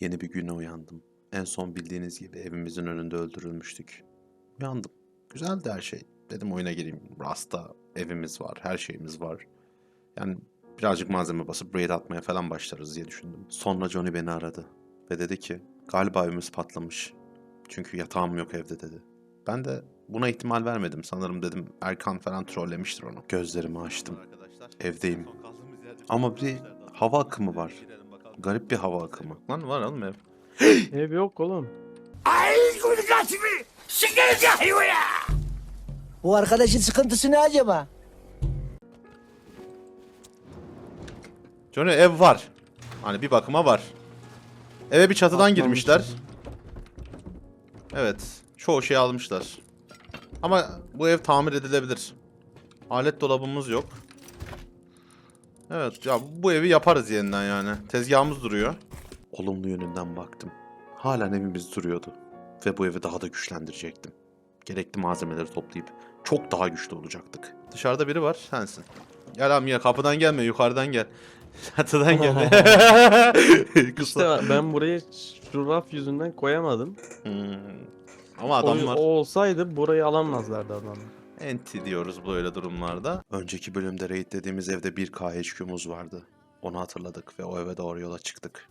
Yeni bir güne uyandım. En son bildiğiniz gibi evimizin önünde öldürülmüştük. Uyandım. Güzeldi her şey. Dedim oyuna gireyim. Rasta evimiz var, her şeyimiz var. Yani birazcık malzeme basıp raid atmaya falan başlarız diye düşündüm. Sonra Johnny beni aradı ve dedi ki galiba evimiz patlamış. Çünkü yatağım yok evde dedi. Ben de buna ihtimal vermedim. Sanırım dedim Erkan falan trollemiştir onu. Gözlerimi açtım. Evdeyim. Ama bir hava akımı var. Garip bir hava akımı. Lan var oğlum ev. Ev yok oğlum. Bu arkadaşın sıkıntısı ne acaba? Johnny ev var. Hani bir bakıma var. Eve bir çatıdan Atlamışlar. girmişler. Evet. Çoğu şey almışlar. Ama bu ev tamir edilebilir. Alet dolabımız yok. Evet ya bu evi yaparız yeniden yani. Tezgahımız duruyor. Olumlu yönünden baktım. Halen evimiz duruyordu. Ve bu evi daha da güçlendirecektim. Gerekli malzemeleri toplayıp çok daha güçlü olacaktık. Dışarıda biri var sensin. Gel abi ya kapıdan gelme yukarıdan gel. Çatıdan gel. İşte ben burayı şu raf yüzünden koyamadım. Hmm. Ama O, adamlar o olsaydı burayı alamazlardı adamlar. Enti diyoruz böyle durumlarda. Önceki bölümde raidlediğimiz evde bir KHQ'muz vardı. Onu hatırladık ve o eve doğru yola çıktık.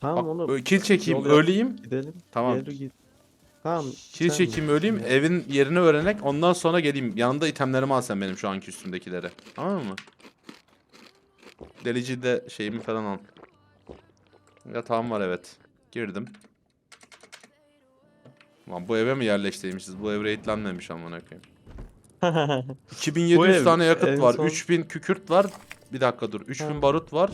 Tamam Bak, onu kill çekeyim, yol öleyim. gidelim. Tamam. Git. Tamam. Sen- çekeyim, öleyim. Evin yerini öğrenek. Ondan sonra geleyim. Yanında itemlerimi al sen benim şu anki üstümdekileri. Tamam mı? Delici de şeyimi falan al. Yatağım var evet. Girdim. Lan bu eve mi yerleştiymişiz? Bu ev raidlenmemiş amına koyayım. 2700 Bu ev tane yakıt en var. son- 3000 kükürt var. Bir dakika dur. 3000 Ha. barut var.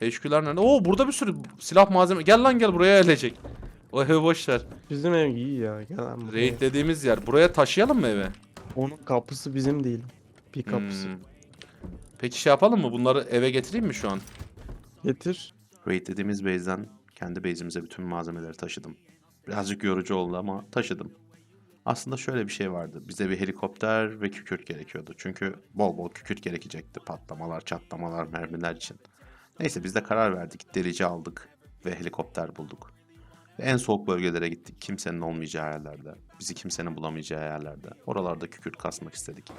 HQ'lar nerede? Oo burada bir sürü silah malzeme. Gel lan gel buraya gelecek. O evi boş ver. Bizim ev iyi ya. Gel lan buraya. Raid dediğimiz yer. Buraya taşıyalım mı eve? Onun kapısı bizim değil. Bir kapısı. Hmm. Peki şey yapalım mı? Bunları eve getireyim mi şu an? Getir. Raid dediğimiz base'den kendi base'imize bütün malzemeleri taşıdım. Birazcık yorucu oldu ama taşıdım. Aslında şöyle bir şey vardı. Bize bir helikopter ve kükürt gerekiyordu. Çünkü bol bol kükürt gerekecekti. Patlamalar, çatlamalar, mermiler için. Neyse biz de karar verdik. Delici aldık ve helikopter bulduk. Ve en soğuk bölgelere gittik. Kimsenin olmayacağı yerlerde. Bizi kimsenin bulamayacağı yerlerde. Oralarda kükürt kasmak istedik.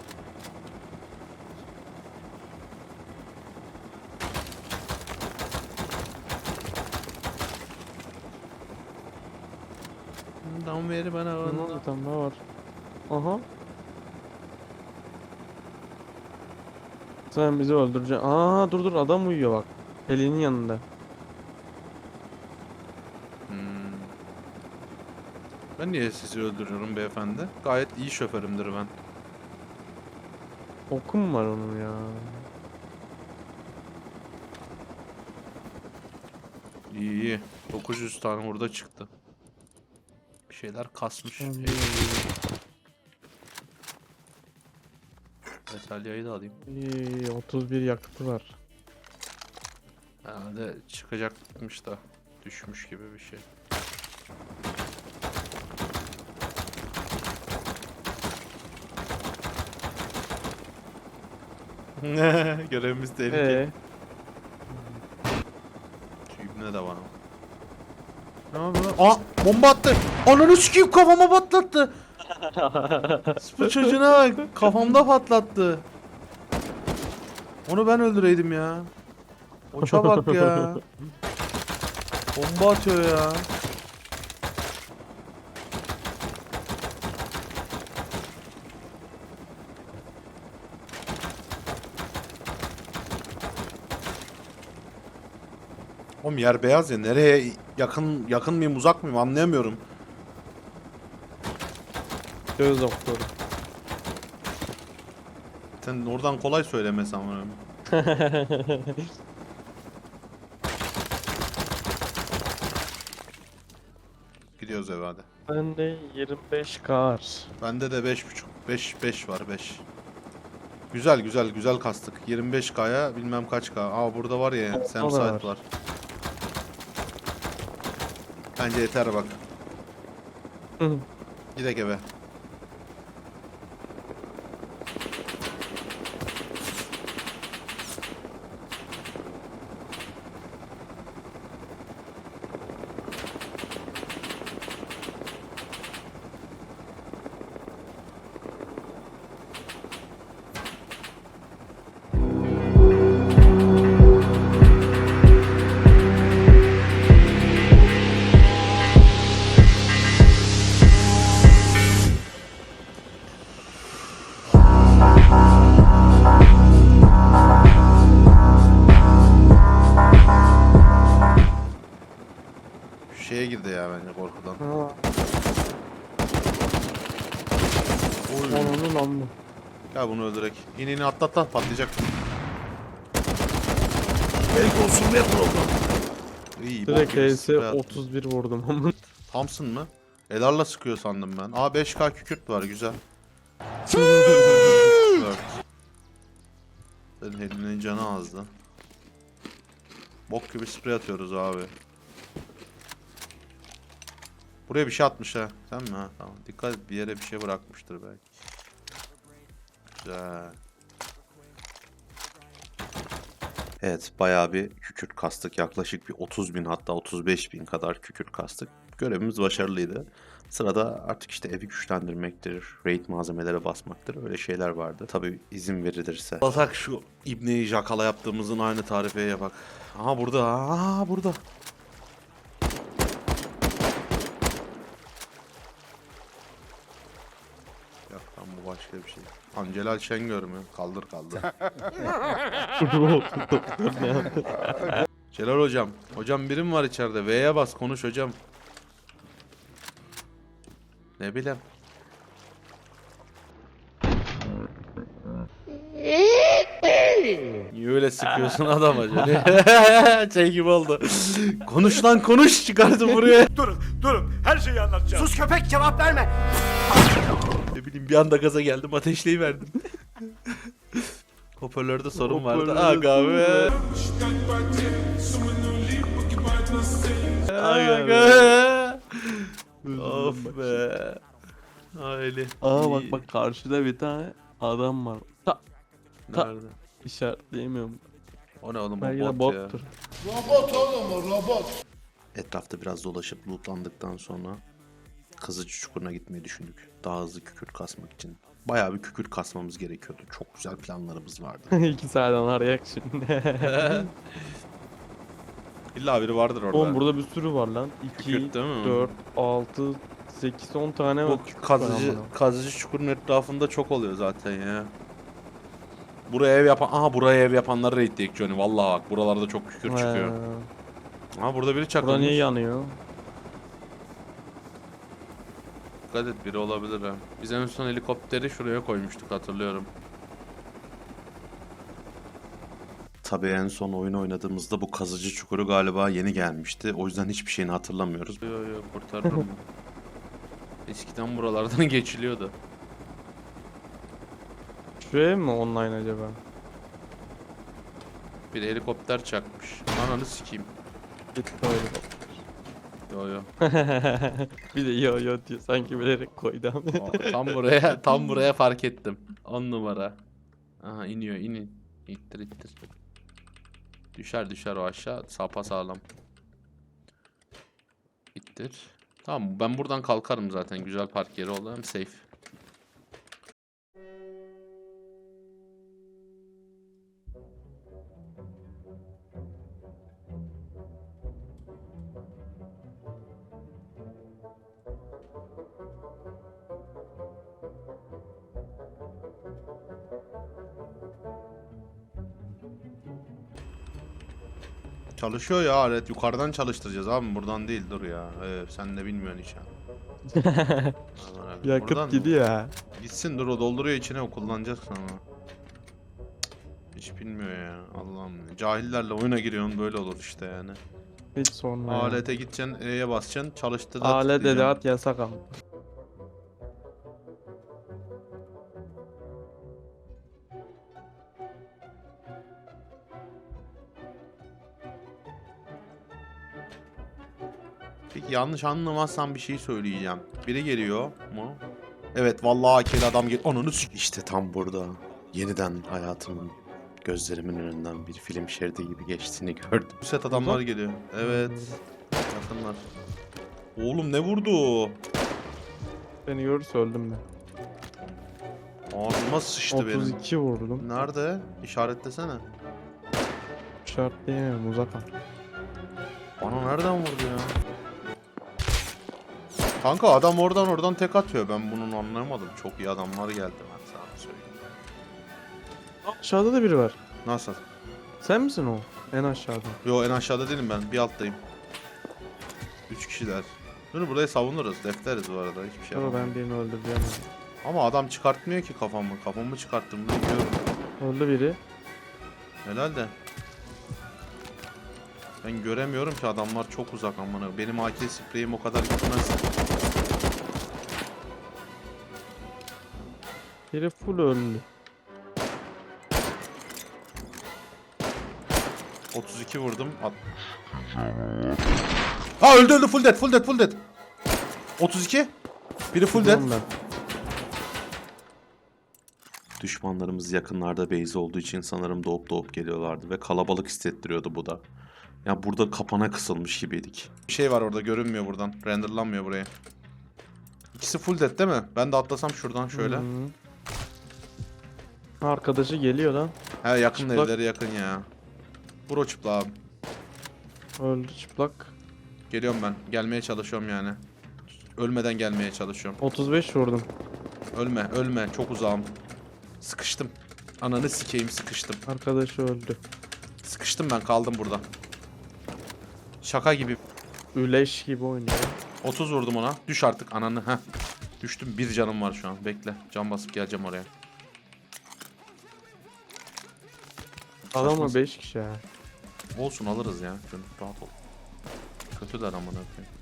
Dam veri bana Bunun bir tane daha var. Aha. Sen bizi öldüreceksin. Aa dur dur adam uyuyor bak. Elinin yanında. Hmm. Ben niye sizi öldürüyorum beyefendi? Gayet iyi şoförümdür ben. Okum var onun ya. İyi iyi. 900 tane burada çıktı. Şeyler kasmış. Hmm. Metalyayı da alayım. İyi, 31 yakıtı var. Herhalde çıkacakmış da düşmüş gibi bir şey. Görevimiz tehlikeli. Ee, Şu ibne de var ama. Ne lan? Aa bomba attı. Ananı sikeyim kafama patlattı. Bu çocuğuna bak kafamda patlattı. Onu ben öldüreydim ya. Oça bak ya. Bomba atıyor ya. Oğlum yer beyaz ya nereye yakın yakın mıyım uzak mıyım anlayamıyorum. göz doktoru. Sen oradan kolay söylemesi ama. Gidiyoruz eve hadi. Bende 25 kar. Bende de 5.5 5 5 var 5. Güzel güzel güzel kastık. 25k'ya bilmem kaç k. Aa burada var ya Sam da var. var. Bence yeter bak. Gidek eve. Gel bunu öldürek. İn in atla atla patlayacak. Belki olsun ne problem. İyi Direkt HS sprey attı. 31 vurdum ama. Thompson mı? Elarla sıkıyor sandım ben. Aa 5k kükürt var güzel. 4. Senin elinin canı azdı. Bok gibi sprey atıyoruz abi. Buraya bir şey atmış ha. Sen mi ha? Tamam. Dikkat et bir yere bir şey bırakmıştır belki. Güzel. Evet bayağı bir kükürt kastık. Yaklaşık bir 30 bin hatta 35 bin kadar kükürt kastık. Görevimiz başarılıydı. Sırada artık işte evi güçlendirmektir, raid malzemelere basmaktır. Öyle şeyler vardı. Tabii izin verilirse. Basak şu İbni Jakala yaptığımızın aynı tarifeye bak. Aha burada, aha burada. Yok lan bu başka bir şey. Angelal Şengör mü? Kaldır kaldır. Celal hocam. Hocam birim var içeride. V'ye bas konuş hocam. Ne bileyim. Niye öyle sıkıyorsun adama şöyle? şey gibi oldu. konuş lan konuş çıkardı buraya. Durun, durun. Her şeyi anlatacağım. Sus köpek cevap verme. Bileyim bir anda gaza geldim ateşleyiverdim. Hoparlörde sorun vardı. Hoparlörde Aga be. Aga be. of be. Aile. Aa bak bak karşıda bir tane adam var. Ta ta- Nerede? işaretleyemiyorum. O ne oğlum o Belki de bot ya. bottur. Etrafta biraz dolaşıp lootlandıktan sonra Kızıcı Çukuru'na gitmeyi düşündük. Daha hızlı kükürt kasmak için. Bayağı bir kükürt kasmamız gerekiyordu. Çok güzel planlarımız vardı. İki saatten arayak şimdi. İlla biri vardır orada. Oğlum burada bir sürü var lan. 2, Kükürt değil mi? 4, 6, 8, 10 tane var. Bu kazıcı, kazıcı çukurun etrafında çok oluyor zaten ya. Buraya ev yapan, aha buraya ev yapanları raidleyek Johnny. Vallahi bak buralarda çok kükür çıkıyor. Aha burada biri Burada çakılmış. niye yanıyor? Dikkat et biri olabilir ha. Biz en son helikopteri şuraya koymuştuk hatırlıyorum. Tabii en son oyun oynadığımızda bu kazıcı çukuru galiba yeni gelmişti. O yüzden hiçbir şeyini hatırlamıyoruz. Yo yo kurtarırım. Eskiden buralardan geçiliyordu. Şuraya mı online acaba? Bir helikopter çakmış. Ananı sikeyim. Gitti öyle. Yo yo. bir de yo yo diyor sanki bilerek koydu ama. Tam buraya tam buraya fark ettim. 10 numara. Aha iniyor inin. İttir ittir. Düşer düşer o aşağı sapa sağlam. İttir. Tamam ben buradan kalkarım zaten. Güzel park yeri oldu hem safe. Çalışıyor ya alet. Yukarıdan çalıştıracağız abi. Buradan değil dur ya. Ee, sen de bilmiyorsun hiç ya. Yakıt buradan- gidiyor ha. Gitsin dur o dolduruyor içine o kullanacak sana. Hiç bilmiyor ya Allah'ım. Cahillerle oyuna giriyorsun böyle olur işte yani. Hiç sorma ya. Alete gideceksin, E'ye basacaksın, çalıştır Alet edevat yasak ama. Peki yanlış anlamazsam bir şey söyleyeceğim. Biri geliyor mu? Evet vallahi akeli adam gel. Ananı s- İşte tam burada. Yeniden hayatımın gözlerimin önünden bir film şeridi gibi geçtiğini gördüm. Bu set adamlar geliyor. Evet. Yakınlar. Oğlum ne vurdu? Beni görürse öldüm ben. Ağzıma sıçtı benim. 32 vurdum. Nerede? İşaretlesene. Şartlayamıyorum uzak al. Bana nereden vurdu ya? Kanka adam oradan oradan tek atıyor. Ben bunu anlayamadım. Çok iyi adamlar geldi ben sana söyleyeyim. Aşağıda da biri var. Nasıl? Sen misin o? En aşağıda. Yo en aşağıda değilim ben. Bir alttayım. Üç kişiler. Dur burayı savunuruz. Defteriz bu arada. Hiçbir şey Ama yapamam. ben birini öldüreceğim. Ama adam çıkartmıyor ki kafamı. Kafamı çıkarttığımda yiyorum. Öldü biri. Helal de. Ben göremiyorum ki adamlar çok uzak amına. Benim AK spreyim o kadar gitmez. Biri full öldü. 32 vurdum. At. Ha öldü öldü full dead full dead full dead. 32. Biri full dead. Ben. Düşmanlarımız yakınlarda base olduğu için sanırım doğup doğup geliyorlardı ve kalabalık hissettiriyordu bu da. Ya burada kapana kısılmış gibiydik. Bir şey var orada görünmüyor buradan. Renderlanmıyor buraya. İkisi full dead değil mi? Ben de atlasam şuradan şöyle. Hı. Arkadaşı geliyor lan. He yakın Çıplak. evleri yakın ya. Vur o çıpla abi. Öldü çıplak. Geliyorum ben. Gelmeye çalışıyorum yani. Ölmeden gelmeye çalışıyorum. 35 vurdum. Ölme, ölme. Çok uzağım. Sıkıştım. Ananı sikeyim sıkıştım. Arkadaşı öldü. Sıkıştım ben kaldım burada. Şaka gibi. Üleş gibi oynuyor. 30 vurdum ona. Düş artık ananı. Heh. Düştüm. Bir canım var şu an. Bekle. Can basıp geleceğim oraya. Adamla Saçma. 5 kişi ha. Olsun alırız ya. Canım rahat ol. Kötüler amına koyayım.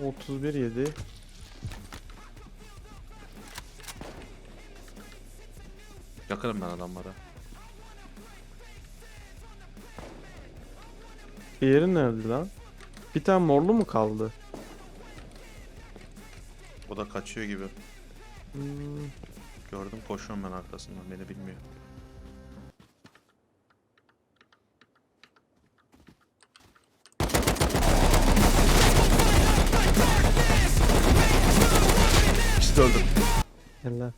31 yedi. Yakınım ben adamlara. Diğeri nerede lan? Bir tane morlu mu kaldı? O da kaçıyor gibi. Hmm, Gördüm koşuyorum ben arkasından. Beni bilmiyor. İkisi de öldü. gel lan.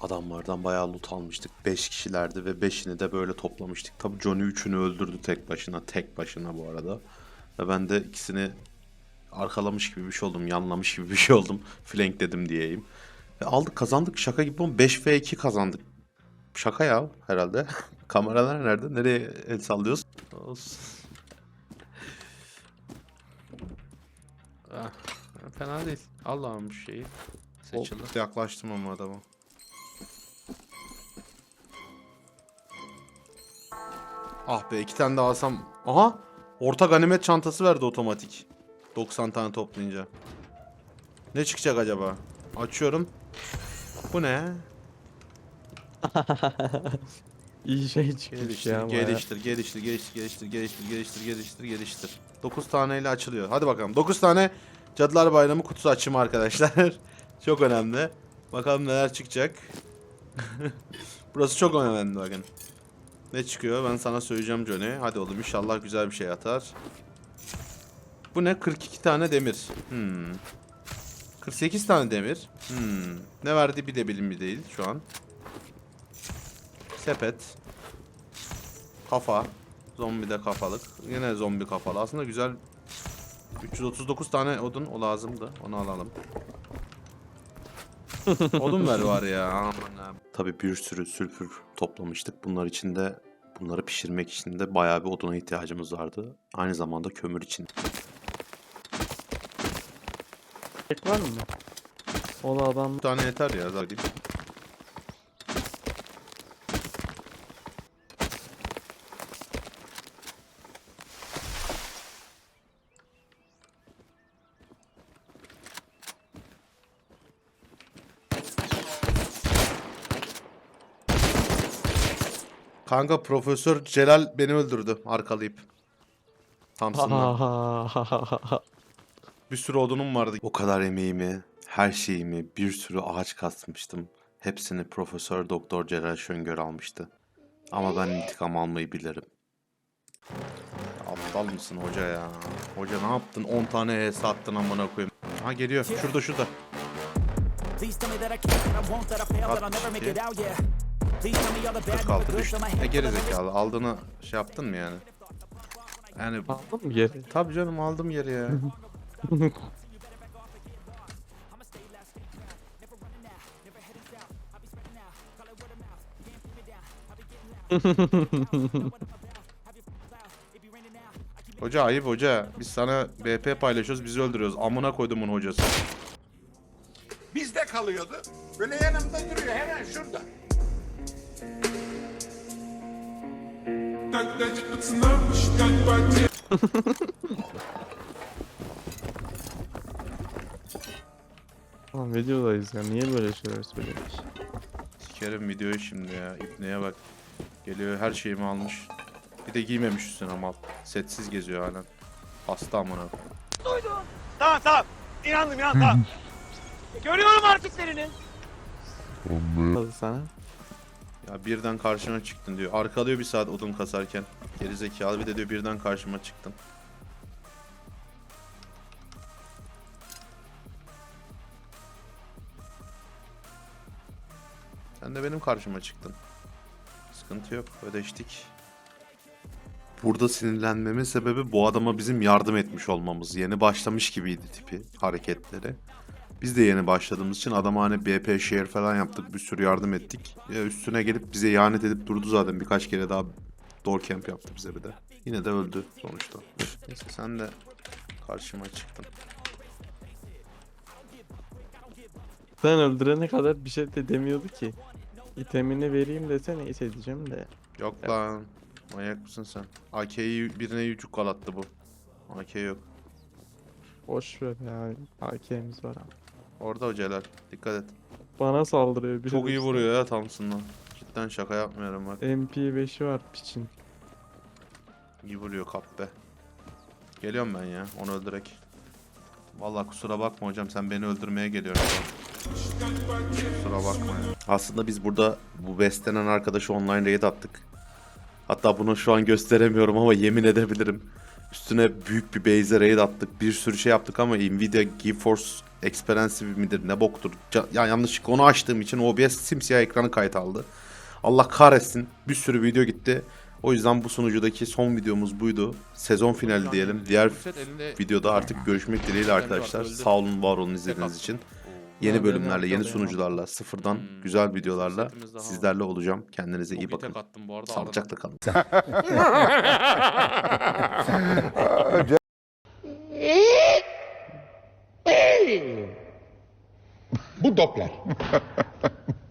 Adamlardan bayağı loot almıştık. 5 kişilerdi ve 5'ini de böyle toplamıştık. Tabii Johnny 3'ünü öldürdü tek başına. Tek başına bu arada. Ve ben de ikisini arkalamış gibi bir şey oldum. Yanlamış gibi bir şey oldum. Flank dedim diyeyim. Ve aldık kazandık. Şaka gibi ama 5 ve 2 kazandık. Şaka ya herhalde. Kameralar nerede? Nereye el sallıyoruz? Ah, fena değil. Allah'ım bir şeyi. Seçildi. Yaklaştım ama adama. Ah be iki tane daha alsam. Aha! Orta ganimet çantası verdi otomatik. 90 tane toplayınca. Ne çıkacak acaba? Açıyorum. Bu ne? İyi şey çıkmış Geliştir, ya. geliştir, geliştir, geliştir, geliştir, geliştir, geliştir, geliştir, geliştir. 9 taneyle açılıyor. Hadi bakalım. 9 tane Cadılar Bayramı kutusu açımı arkadaşlar. çok önemli. Bakalım neler çıkacak. Burası çok önemli bakın. Ne çıkıyor ben sana söyleyeceğim Johnny. Hadi oğlum inşallah güzel bir şey atar. Bu ne? 42 tane demir. Hmm. 48 tane demir. Hmm. Ne verdi bir de bilinmi değil şu an. Sepet. Kafa. Zombi de kafalık. Yine zombi kafalı. Aslında güzel 339 tane odun o lazımdı. Onu alalım. odun ver var ya. Tabi bir sürü sülfür toplamıştık. Bunlar için de bunları pişirmek için de bayağı bir oduna ihtiyacımız vardı. Aynı zamanda kömür için. Tek var mı? O da adam Bir tane yeter ya zaten. Kanka Profesör Celal beni öldürdü arkalayıp. Thompson'la. Bir sürü odunum vardı. O kadar emeğimi, her şeyimi, bir sürü ağaç kasmıştım. Hepsini Profesör Doktor Celal Şöngör almıştı. Ama ben intikam almayı bilirim. Aptal mısın hoca ya? Hoca ne yaptın? 10 tane HS attın amına koyayım. Ha geliyor. Şurada şurada. Please tell me that I can't, that I won't, that I fail, that I'll never make it 62. out, yeah. Please tell me all the bad, not the 46 good, düştü. E geri zekalı. Aldığını şey yaptın mı yani? Yani aldın mı geri? tabii canım aldım yeri ya. Hoca ayıp hoca. Biz sana BP paylaşıyoruz bizi öldürüyoruz. Amına koydumun hocası. Bizde kalıyordu. Böyle yanımda duruyor hemen şurada. Lan videodayız ya niye böyle şeyler söylüyorsun? Sikerim videoyu şimdi ya. İpneye bak. Geliyor her şeyimi almış. Bir de giymemiş üstüne mal. Setsiz geziyor halen. Hasta amına. Tamam tamam. İnandım inandım tamam. Görüyorum hareketlerini. Hadi sana. Ya birden karşına çıktın diyor. Arkalıyor bir saat odun kasarken. Gerizekalı bir de diyor birden karşıma çıktın. Sen de benim karşıma çıktın. Sıkıntı yok. Ödeştik. Burada sinirlenmemin sebebi bu adama bizim yardım etmiş olmamız. Yeni başlamış gibiydi tipi, hareketleri. Biz de yeni başladığımız için adama hani BP share falan yaptık. Bir sürü yardım ettik. Ya üstüne gelip bize ihanet edip durdu zaten. Birkaç kere daha door camp yaptı bize bir de. Yine de öldü sonuçta. Neyse sen de karşıma çıktın. Sen öldürene kadar bir şey de demiyordu ki. İtemini vereyim desene hiç edeceğim de. Yok lan. Manyak mısın sen? AK'yi birine yücük kalattı bu. AK yok. Boş ver ya. AK'miz var abi. Orada o Celal. Dikkat et. Bana saldırıyor. biri Çok iyi vuruyor ya Thompson'dan. Cidden şaka yapmıyorum bak. MP5'i var piçin. İyi vuruyor be. Geliyorum ben ya onu öldürek. Vallahi kusura bakma hocam sen beni öldürmeye geliyorsun. Kusura bakma ya. Aslında biz burada bu beslenen arkadaşı online raid attık. Hatta bunu şu an gösteremiyorum ama yemin edebilirim. Üstüne büyük bir base'e raid attık. Bir sürü şey yaptık ama Nvidia GeForce Expensive midir ne boktur. Ya yanlışlıkla onu açtığım için OBS simsiyah ekranı kayıt aldı. Allah kahretsin. Bir sürü video gitti. O yüzden bu sunucudaki son videomuz buydu. Sezon finali diyelim. Diğer videoda artık görüşmek dileğiyle arkadaşlar. Sağ olun var olun izlediğiniz için. Yeni bölümlerle, yeni sunucularla, sıfırdan güzel videolarla sizlerle olacağım. Kendinize iyi bakın. Sağlıcakla kalın. Bu Doppler.